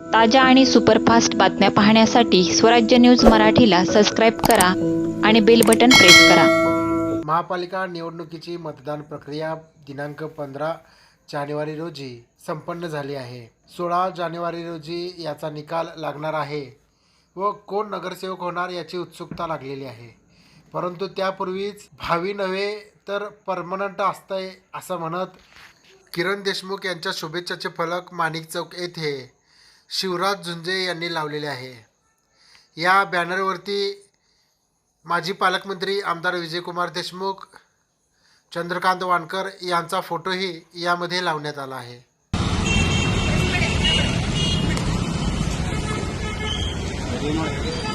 ताज्या आणि सुपरफास्ट बातम्या पाहण्यासाठी स्वराज्य न्यूज मराठीला सबस्क्राईब करा आणि बेल बटन प्रेस करा. महापालिका निवडणुकीची मतदान प्रक्रिया दिनांक पंधरा जानेवारी रोजी संपन्न झाली आहे. सोळा जानेवारी रोजी याचा निकाल लागणार आहे व कोण नगरसेवक होणार याची उत्सुकता लागलेली आहे. परंतु त्यापूर्वीच भावी नव्हे तर परमनंट असतंय असं म्हणत किरण देशमुख यांच्या शुभेच्छाचे फलक माणिक चौक येथे शिवराज झुंजे यांनी लावलेले आहे. या बॅनरवरती माजी पालकमंत्री आमदार विजयकुमार देशमुख चंद्रकांत वानकर यांचा फोटोही यामध्ये लावण्यात आला आहे. अरे